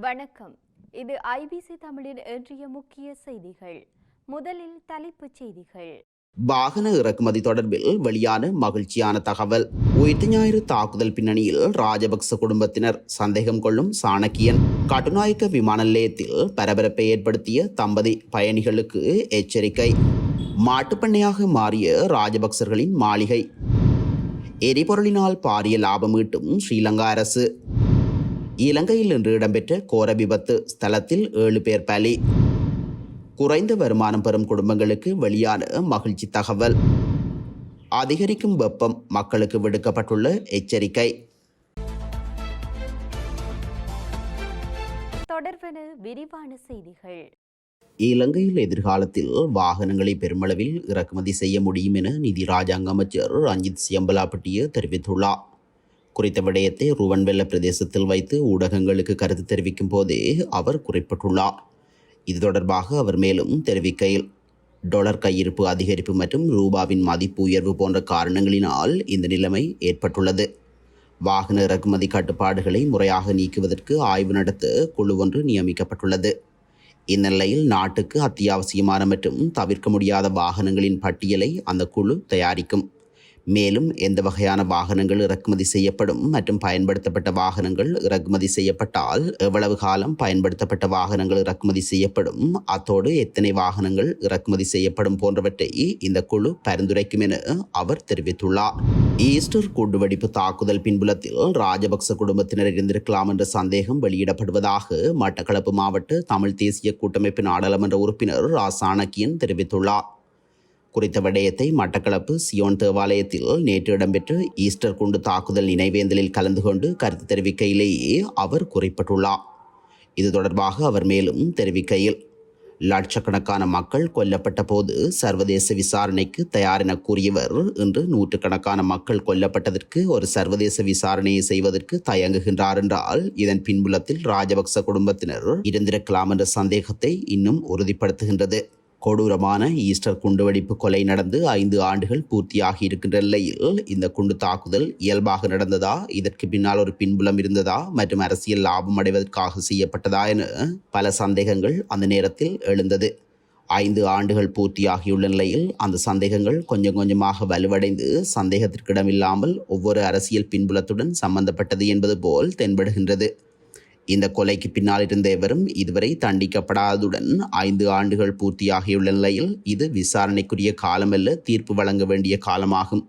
வணக்கம். இது ஐபிசி தமிழின் இன்றைய முக்கிய செய்திகள். முதலில் தலைப்புச் செய்திகள். வாகன இறக்குமதி தொடர்பில் வெளியான மகிழ்ச்சியான தகவல். உயிர் ஞாயிறு தாக்குதல் பின்னணியில் ராஜபக்ச குடும்பத்தினர் சந்தேகம் கொள்ளும் சாணக்கியன். கட்டுநாயக்க விமான நிலையத்தில் பரபரப்பை ஏற்படுத்திய தம்பதி பயணிகளுக்கு எச்சரிக்கை. மாட்டுப்பண்ணையாக மாறிய ராஜபக்சர்களின் மாளிகை. எரிபொருளினால் பாரிய லாபம் ஈட்டும் ஸ்ரீலங்கா அரசு. இலங்கையில் இன்று இடம்பெற்ற கோர விபத்து ஸ்தலத்தில் ஏழு பேர் பலி. குறைந்த வருமானம் பெறும் குடும்பங்களுக்கு வெளியான மகிழ்ச்சி தகவல். அதிகரிக்கும் வெப்பம் மக்களுக்கு விடுக்கப்பட்டுள்ள எச்சரிக்கை. விரிவான செய்திகள். இலங்கையில் எதிர்காலத்தில் வாகனங்களை பெருமளவில் இறக்குமதி செய்ய முடியும் என நிதி ராஜாங்க அமைச்சர் ரஞ்சித் சியம்பலாப்பட்டிய தெரிவித்துள்ளார். குறித்த விடயத்தை ருவன்வெல்ல பிரதேசத்தில் வைத்து ஊடகங்களுக்கு கருத்து தெரிவிக்கும் போதே அவர் குறிப்பிட்டுள்ளார். இது தொடர்பாக அவர் மேலும் தெரிவிக்கையில் டாலர் கையிருப்பு அதிகரிப்பு மற்றும் ரூபாவின் மதிப்பு உயர்வு போன்ற காரணங்களினால் இந்த நிலைமை ஏற்பட்டுள்ளது. வாகன இறக்குமதி கட்டுப்பாடுகளை முறையாக நீக்குவதற்கு ஆய்வு நடத்த குழு ஒன்று நியமிக்கப்பட்டுள்ளது. இந்நிலையில் நாட்டுக்கு அத்தியாவசியமான மற்றும் தவிர்க்க முடியாத வாகனங்களின் பட்டியலை அந்த குழு தயாரிக்கும். மேலும் எந்த வகையான வாகனங்கள் இறக்குமதி செய்யப்படும் மற்றும் பயன்படுத்தப்பட்ட வாகனங்கள் இறக்குமதி செய்யப்பட்டால் எவ்வளவு காலம் பயன்படுத்தப்பட்ட வாகனங்கள் இறக்குமதி செய்யப்படும்? அத்தோடு எத்தனை வாகனங்கள் இறக்குமதி செய்யப்படும் போன்றவற்றை இந்த குழு பரிந்துரைக்கும் என அவர் தெரிவித்துள்ளார். ஈஸ்டர் குண்டுவெடிப்பு தாக்குதல் பின்புலத்தில் ராஜபக்ச குடும்பத்தினர் இருந்திருக்கலாம் என்ற சந்தேகம் வெளியிடப்படுவதாக மட்டக்களப்பு மாவட்ட தமிழ் தேசிய கூட்டமைப்பு நாடாளுமன்ற உறுப்பினர் ரா சாணக்கியன் தெரிவித்துள்ளார். குறித்த விடயத்தை மட்டக்களப்பு சியோன் தேவாலயத்தில் நேற்று இடம்பெற்ற ஈஸ்டர் குண்டு தாக்குதல் நினைவேந்தலில் கலந்து கொண்டு கருத்து தெரிவிக்கையிலேயே அவர் குறிப்பிட்டுள்ளார். இது தொடர்பாக அவர் மேலும் தெரிவிக்கையில் லட்சக்கணக்கான மக்கள் கொல்லப்பட்ட போது சர்வதேச விசாரணைக்கு தயார் என கூறியவர் இன்று நூற்றுக்கணக்கான மக்கள் கொல்லப்பட்டதற்கு ஒரு சர்வதேச விசாரணையை செய்வதற்கு தயங்குகின்றார் என்றால் இதன் பின்புலத்தில் ராஜபக்ச குடும்பத்தினர் இருந்திருக்கலாம் என்ற சந்தேகத்தை இன்னும் உறுதிப்படுத்துகின்றது. கொடூரமான ஈஸ்டர் குண்டுவெடிப்பு கொலை நடந்து ஐந்து ஆண்டுகள் பூர்த்தியாகி இருக்கின்ற நிலையில் இந்த குண்டு தாக்குதல் இயல்பாக நடந்ததா? இதற்கு பின்னால் ஒரு பின்புலம் இருந்ததா? மற்றும் அரசியல் லாபம் அடைவதற்காக செய்யப்பட்டதா என பல சந்தேகங்கள் அந்த நேரத்தில் எழுந்தது. ஐந்து ஆண்டுகள் பூர்த்தியாகியுள்ள நிலையில் அந்த சந்தேகங்கள் கொஞ்சம் கொஞ்சமாக வலுவடைந்து சந்தேகத்திற்கிடமில்லாமல் ஒவ்வொரு அரசியல் பின்புலத்துடன் சம்பந்தப்பட்டது என்பது போல் தென்படுகின்றது. இந்த கொலைக்கு பின்னால் இருந்த எவரும் இதுவரை தண்டிக்கப்படாததுடன் ஐந்து ஆண்டுகள் பூர்த்தியாகியுள்ள நிலையில் இது விசாரணைக்குரிய காலமல்ல தீர்ப்பு வழங்க வேண்டிய காலமாகும்.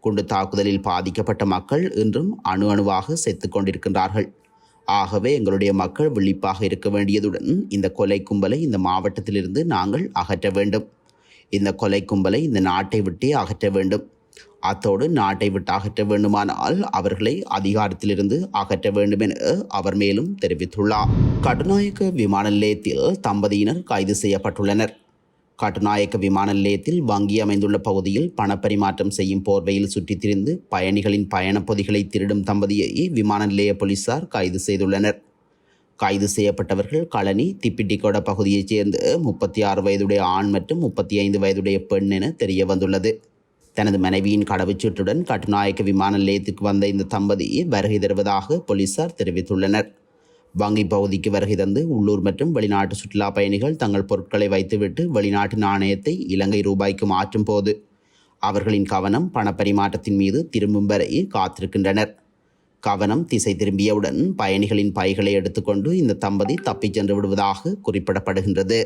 குண்டு தாக்குதலில் பாதிக்கப்பட்ட மக்கள் இன்றும் அணு அணுவாக செத்து கொண்டிருக்கின்றார்கள். ஆகவே எங்களுடைய மக்கள் விழிப்பாக இருக்க வேண்டியதுடன் இந்த கொலை கும்பலை இந்த மாவட்டத்திலிருந்து நாங்கள் அகற்ற வேண்டும். இந்த கொலை கும்பலை இந்த நாட்டை விட்டே அகற்ற வேண்டும். அத்தோடு நாட்டை விட்டு அகற்ற வேண்டுமானால் அவர்களை அதிகாரத்திலிருந்து அகற்ற வேண்டும் என அவர் மேலும் தெரிவித்துள்ளார். கட்டுநாயக்க விமான நிலையத்தில் தம்பதியினர் கைது செய்யப்பட்டுள்ளனர். கட்டுநாயக்க விமான நிலையத்தில் வங்கி அமைந்துள்ள பகுதியில் பணப்பரிமாற்றம் செய்யும் போர்வையில் சுற்றித் திரிந்து பயணிகளின் பயணப் பொதிகளை திருடும் தம்பதியை விமான நிலைய போலீசார் கைது செய்துள்ளனர். கைது செய்யப்பட்டவர்கள் களனி திப்பிட்டிக்கோட பகுதியைச் சேர்ந்த முப்பத்தி ஆறு வயதுடைய ஆண் மற்றும் முப்பத்தி ஐந்து வயதுடைய பெண் என தெரிய வந்துள்ளது தனது மனைவியின் கடவுச்சீட்டுடன் கட்டுநாயக்க விமான நிலையத்துக்கு வந்த இந்த தம்பதி வருகை தருவதாக போலீசார் தெரிவித்துள்ளனர். வங்கி பகுதிக்கு வருகை தந்து உள்ளூர் மற்றும் வெளிநாட்டு சுற்றுலா பயணிகள் தங்கள் பொருட்களை வைத்துவிட்டு வெளிநாட்டு நாணயத்தை இலங்கை ரூபாய்க்கு மாற்றும் போது அவர்களின் கவனம் பணப்பரிமாற்றத்தின் மீது திரும்பும் வரை காத்திருக்கின்றனர். கவனம் திசை திரும்பியவுடன் பயணிகளின் பைகளை எடுத்துக்கொண்டு இந்த தம்பதி தப்பிச் சென்று விடுவதாக குறிப்பிடப்படுகின்றது.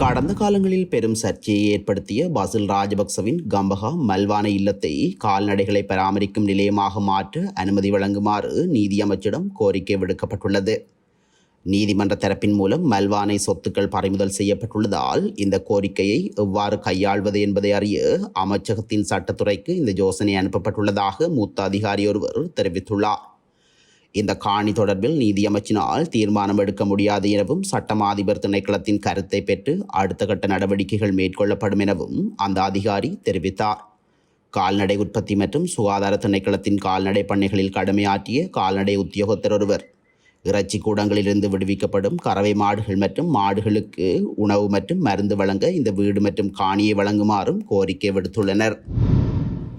கடந்த காலங்களில் பெரும் சர்ச்சையை ஏற்படுத்திய பசில் ராஜபக்சவின் கம்பகா மல்வான இல்லத்தை கால்நடைகளை பராமரிக்கும் நிலையமாக மாற்ற அனுமதி வழங்குமாறு நீதியமைச்சிடம் கோரிக்கை விடுக்கப்பட்டுள்ளது. நீதிமன்ற தரப்பின் மூலம் மல்வானை சொத்துக்கள் பறிமுதல் செய்யப்பட்டுள்ளதால் இந்த கோரிக்கையை எவ்வாறு கையாள்வது என்பதை அறிய அமைச்சகத்தின் சட்டத்துறைக்கு இந்த யோசனை அனுப்பப்பட்டுள்ளதாக மூத்த அதிகாரி ஒருவர் தெரிவித்துள்ளார். இந்த காணி தொடர்பில் நீதியமைச்சினால் தீர்மானம் எடுக்க முடியாது எனவும் சட்டமா அதிபர் திணைக்களத்தின் கருத்தை பெற்று அடுத்த கட்ட நடவடிக்கைகள் மேற்கொள்ளப்படும் எனவும் அந்த அதிகாரி தெரிவித்தார். கால்நடை உற்பத்தி மற்றும் சுகாதார திணைக்களத்தின் கால்நடை பண்ணைகளில் கடமையாற்றிய கால்நடை உத்தியோகத்தர் ஒருவர். இறைச்சி கூடங்களிலிருந்து விடுவிக்கப்படும் கறவை மாடுகள் மற்றும் மாடுகளுக்கு உணவு மற்றும் மருந்து வழங்க இந்த வீடு மற்றும் காணியை வழங்குமாறும் கோரிக்கை விடுத்துள்ளனர்.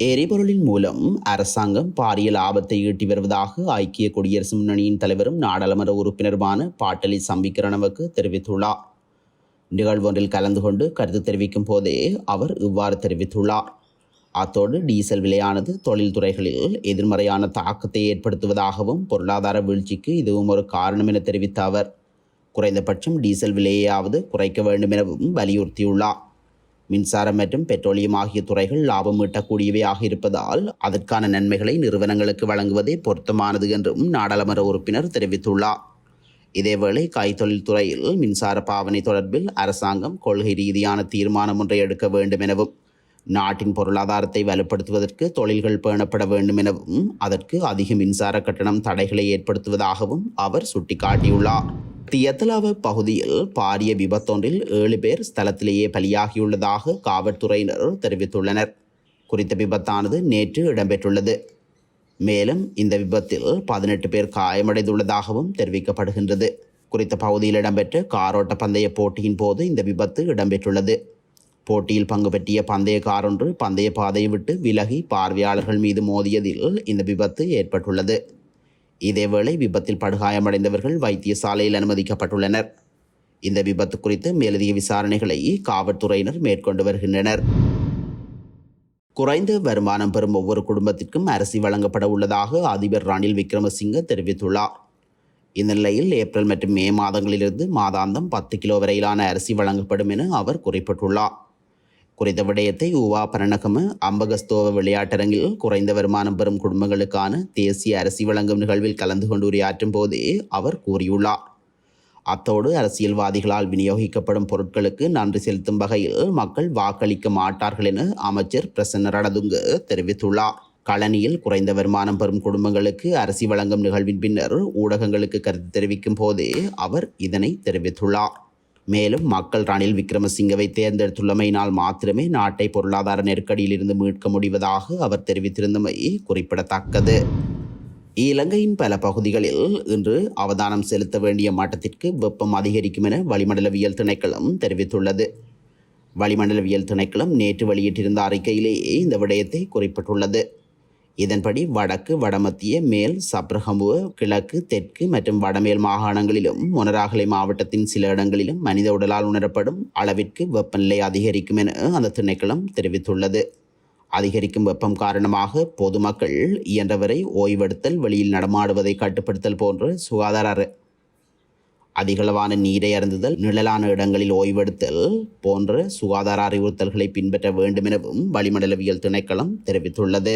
எரிபொருளின் மூலம் அரசாங்கம் பாரிய லாபத்தை ஈட்டி வருவதாக ஐக்கிய குடியரசு முன்னணியின் தலைவரும் நாடாளுமன்ற உறுப்பினருமான பாட்டலி சம்பிக்கரணவுக்கு தெரிவித்துள்ளார். நிகழ்வொன்றில் கலந்து கொண்டு கருத்து தெரிவிக்கும் போதே அவர் இவ்வாறு தெரிவித்துள்ளார். அத்தோடு டீசல் விலையானது தொழில்துறைகளில் எதிர்மறையான தாக்கத்தை ஏற்படுத்துவதாகவும் பொருளாதார வீழ்ச்சிக்கு இதுவும் ஒரு காரணம் என தெரிவித்த அவர் குறைந்தபட்சம் டீசல் விலையாவது குறைக்க வேண்டும் எனவும் வலியுறுத்தியுள்ளார். மின்சாரம் மற்றும் பெட்ரோலியம் ஆகிய துறைகள் லாபம் ஈட்டக்கூடியவையாக இருப்பதால் அதற்கான நன்மைகளை நிறுவனங்களுக்கு வழங்குவதே பொருத்தமானது என்றும் நாடாளுமன்ற உறுப்பினர் தெரிவித்துள்ளார். இதேவேளை கைத்தொழில் துறையில் மின்சார பாவனை தொடர்பில் அரசாங்கம் கொள்கை ரீதியான தீர்மானம் ஒன்றை எடுக்க வேண்டும் எனவும் நாட்டின் பொருளாதாரத்தை வலுப்படுத்துவதற்கு தொழில்கள் பேணப்பட வேண்டும் எனவும் அதற்கு அதிக மின்சார கட்டணம் தடைகளை ஏற்படுத்துவதாகவும் அவர் சுட்டிக்காட்டியுள்ளார். தியத்தலாவ பகுதியில் பாரிய விபத்தொன்றில் ஏழு பேர் ஸ்தலத்திலேயே பலியாகியுள்ளதாக காவல்துறையினர் தெரிவித்துள்ளனர். குறித்த விபத்தானது நேற்று இடம்பெற்றுள்ளது. மேலும் இந்த விபத்தில் பதினெட்டு பேர் காயமடைந்துள்ளதாகவும் தெரிவிக்கப்படுகின்றது. குறித்த பகுதியில் இடம்பெற்ற காரோட்ட பந்தய போட்டியின் போது இந்த விபத்து இடம்பெற்றுள்ளது. போட்டியில் பங்கு பெற்றிய பந்தயக்கார் ஒன்று பந்தய பாதையை விட்டு விலகி பார்வையாளர்கள் மீது மோதியதில் இந்த விபத்து ஏற்பட்டுள்ளது. இதேவேளை விபத்தில் படுகாயமடைந்தவர்கள் வைத்தியசாலையில் அனுமதிக்கப்பட்டுள்ளனர். இந்த விபத்து குறித்து மேலதிக விசாரணைகளை காவல்துறையினர் மேற்கொண்டு வருகின்றனர். குறைந்த வருமானம் பெறும் ஒவ்வொரு குடும்பத்திற்கும் அரிசி வழங்கப்பட உள்ளதாக அதிபர் ரணில் விக்ரமசிங்க தெரிவித்துள்ளார். இந்நிலையில் ஏப்ரல் மற்றும் மே மாதங்களிலிருந்து மாதாந்தம் பத்து கிலோ வரையிலான அரிசி வழங்கப்படும் என அவர் குறிப்பிட்டுள்ளார். குறித்த விடயத்தை உவா பரணகம அம்பகஸ்தோவ விளையாட்டரங்கில் குறைந்த வருமானம் பெறும் குடும்பங்களுக்கான தேசிய அரிசி வழங்கும் நிகழ்வில் கலந்து கொண்டு உரையாற்றும் போதே அவர் கூறியுள்ளார். அத்தோடு அரசியல்வாதிகளால் விநியோகிக்கப்படும் பொருட்களுக்கு நன்றி செலுத்தும் வகையில் மக்கள் வாக்களிக்க மாட்டார்கள் என அமைச்சர் பிரசன்ன ரணதுங்க தெரிவித்துள்ளார். களனியில் குறைந்த வருமானம் பெறும் குடும்பங்களுக்கு அரிசி வழங்கும் நிகழ்வின் பின்னர் ஊடகங்களுக்கு கருத்து தெரிவிக்கும் போதே அவர் இதனை தெரிவித்துள்ளார். மேலும் மக்கள் ரணில் விக்ரமசிங்கவை தேர்ந்தெடுத்துள்ளமையினால் மாத்திரமே நாட்டை பொருளாதார நெருக்கடியிலிருந்து மீட்க முடிவதாக அவர் தெரிவித்திருந்தமை குறிப்பிடத்தக்கது. இலங்கையின் பல பகுதிகளில் இன்று அவதானம் செலுத்த வேண்டிய மட்டத்திற்கு வெப்பம் அதிகரிக்கும் என வளிமண்டலவியல் திணைக்களம் தெரிவித்துள்ளது. வளிமண்டலவியல் திணைக்களம் நேற்று வெளியிட்டிருந்த அறிக்கையிலேயே இந்த விடயத்தை குறிப்பிட்டுள்ளது. இதன்படி வடக்கு வடமத்திய மேல் சப்ரகமுவ கிழக்கு தெற்கு மற்றும் வடமேல் மாகாணங்களிலும் மொனராகலை மாவட்டத்தின் சில இடங்களிலும் மனித உடலால் உணரப்படும் அளவிற்கு வெப்பநிலை அதிகரிக்கும் என அந்த திணைக்களம் தெரிவித்துள்ளது. அதிகரிக்கும் வெப்பம் காரணமாக பொதுமக்கள் இயன்றவரை ஓய்வெடுத்தல் வெளியில் நடமாடுவதை கட்டுப்படுத்தல் போன்ற சுகாதார அதிகளவான நீரை அருந்துதல் நிழலான இடங்களில் ஓய்வெடுத்தல் போன்ற சுகாதார அறிவுறுத்தல்களை பின்பற்ற வேண்டும் எனவும் வளிமண்டலவியல் திணைக்களம் தெரிவித்துள்ளது.